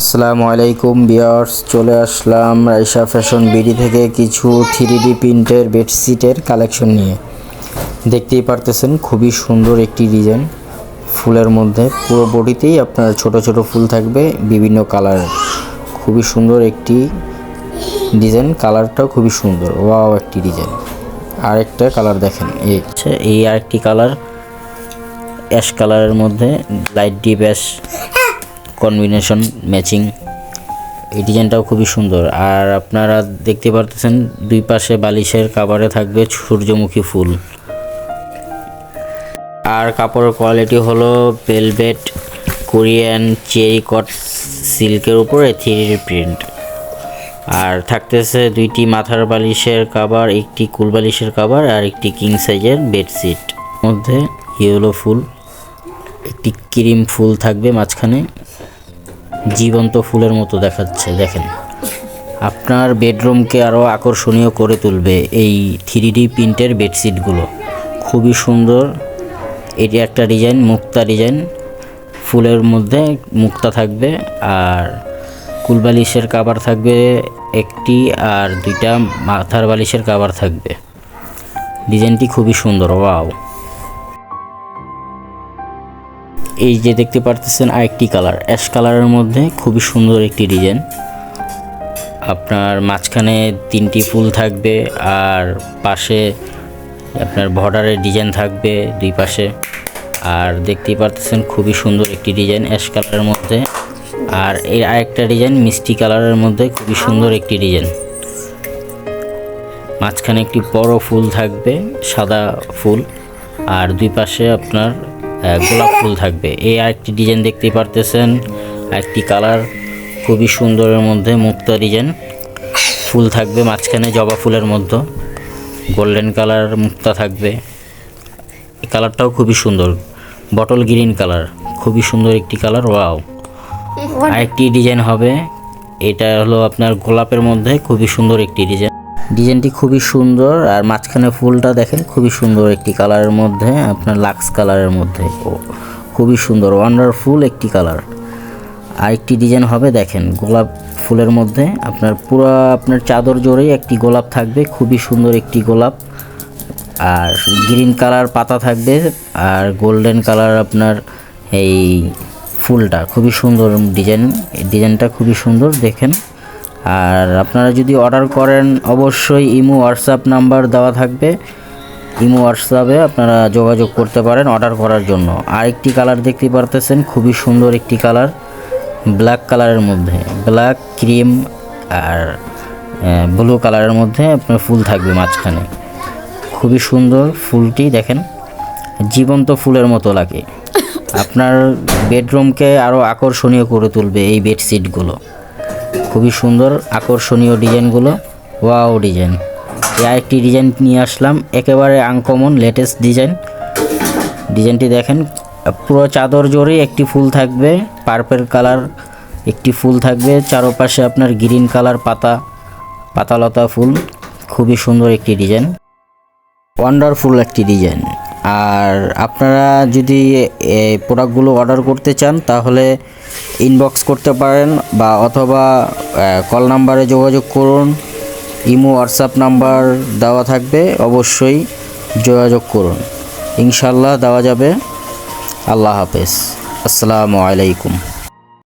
আসসালামু আলাইকুম বিয়ার্স চলে আসলাম রাইসা ফ্যাশন বিডি থেকে কিছু থ্রি ডি প্রিন্টের বেডশিটের কালেকশন নিয়ে। দেখতেই পারতেছেন খুবই সুন্দর একটি ডিজাইন, ফুলের মধ্যে পুরো বডিতেই আপনার ছোট ছোট ফুল থাকবে, বিভিন্ন কালারের। খুবই সুন্দর একটি ডিজাইন, কালারটাও খুবই সুন্দর, ওয়াও একটি ডিজাইন। আরেকটা কালার দেখেন, এই এই আরেকটি কালার, অ্যাশ কালারের মধ্যে, light deep ash. Combination matching এই ডিজাইনটাও খুবই সুন্দর। আর আপনারা দেখতে পারতেছেন দুই পাশে বালিশের কাভারে থাকবে সূর্যমুখী ফুল। আর কাপড়ের কোয়ালিটি হলো ভেলভেট কোরিয়ান চেরি কট সিল্কের উপরে থ্রি প্রিন্ট আর থাকতেছে দুইটি মাথার বালিশের কাবার একটি কুল বালিশের কাবার আর একটি কিং সাইজের বেডশিট মধ্যে ইয়েলো ফুল, একটি ক্রিম ফুল থাকবে মাঝখানে। জীবন্ত ফুলের মতো দেখাচ্ছে, দেখেন। আপনার বেডরুমকে আরও আকর্ষণীয় করে তুলবে এই থ্রি ডি প্রিন্টের বেডশিটগুলো। খুবই সুন্দর। এটি একটা ডিজাইন, মুক্তা ডিজাইন। ফুলের মধ্যে মুক্তা থাকবে আর কুলবালিশের কাবার থাকবে একটি আর দুইটা মাথার বালিশের কাবার থাকবে। ডিজাইনটি খুবই সুন্দর, ওয়াও। এই যে দেখতে পারতেছেন আরেকটি কালার। অ্যাশ কালারের মধ্যে খুবই সুন্দর একটি ডিজাইন। আপনার মাঝখানে তিনটি ফুল থাকবে আর পাশে আপনার বর্ডারের ডিজাইন থাকবে দুই পাশে। আর দেখতেই পারতেছেন খুবই সুন্দর একটি ডিজাইন অ্যাশ কালারের মধ্যে। আর এর আরেকটা ডিজাইন মিষ্টি কালারের মধ্যে খুবই সুন্দর একটি ডিজাইন। মাঝখানে একটি বড় ফুল থাকবে, সাদা ফুল। আর দুই পাশে আপনার গোলাপ ফুল থাকবে। এই আরেকটি ডিজাইন দেখতে পারতেছেন। একটি কালার খুবই সুন্দরের মধ্যে মুক্তা ডিজাইন ফুল থাকবে মাঝখানে জবা ফুলের মধ্যে। গোল্ডেন কালার মুক্তা থাকবে। এই কালারটাও খুবই সুন্দর। বটল গ্রিন কালার খুবই সুন্দর একটি কালার ওয়াও আরেকটি ডিজাইন হবে। এটা হলো আপনার গোলাপের মধ্যে খুবই সুন্দর একটি ডিজাইন ডিজাইনটি খুবই সুন্দর আর মাঝখানে ফুলটা দেখেন খুবই সুন্দর একটি কালারের মধ্যে, আপনার লাক্স কালারের মধ্যে। খুবই সুন্দর ওয়ান্ডারফুল একটি কালার। আরেকটি ডিজাইন হবে দেখেন, গোলাপ ফুলের মধ্যে। আপনার পুরো, আপনার চাদর জোরেই একটি গোলাপ থাকবে, খুবই সুন্দর একটি গোলাপ। আর গ্রিন কালার পাতা থাকবে, আর গোল্ডেন কালার আপনার এই ফুলটা। খুবই সুন্দর ডিজাইন ডিজাইনটা খুবই সুন্দর, দেখেন। আর আপনারা যদি অর্ডার করেন অবশ্যই ইমো হোয়াটসঅ্যাপ নাম্বার দেওয়া থাকবে। ইমো হোয়াটসঅ্যাপে আপনারা যোগাযোগ করতে পারেন অর্ডার করার জন্য। আরেকটি কালার দেখতে পারতেছেন খুবই সুন্দর একটি কালার ব্ল্যাক কালারের মধ্যে। ব্ল্যাক ক্রিম আর ব্লু কালারের মধ্যে আপনার ফুল থাকবে মাঝখানে। খুবই সুন্দর ফুলটি দেখেন জীবন্ত ফুলের মতো লাগে। আপনার বেডরুমকে আরও আকর্ষণীয় করে তুলবে এই বেডশিটগুলো খুবই সুন্দর, আকর্ষণীয় ডিজাইনগুলো। Wow design. এই আরেকটি ডিজাইন নিয়ে আসলাম, একেবারে আনকমন লেটেস্ট ডিজাইন। ডিজাইনটি দেখেন, পুরো চাদর জোরে একটি ফুল থাকবে পার্পেল কালার একটি ফুল থাকবে, চারপাশে আপনার গ্রিন কালার পাতা, পাতালতা ফুল। খুবই সুন্দর একটি ডিজাইন। ওয়ান্ডারফুল একটি ডিজাইন। আর আপনারা যদি প্রোডাক্টগুলো অর্ডার করতে চান, তাহলে ইনবক্স করতে পারেন বা অথবা কল নাম্বারে যোগাযোগ করুন। ইমো হোয়াটসঅ্যাপ নাম্বার দেওয়া থাকবে, অবশ্যই যোগাযোগ করুন। ইনশাল্লাহ দেওয়া যাবে। আল্লাহ হাফেজ। আসসালামু আলাইকুম।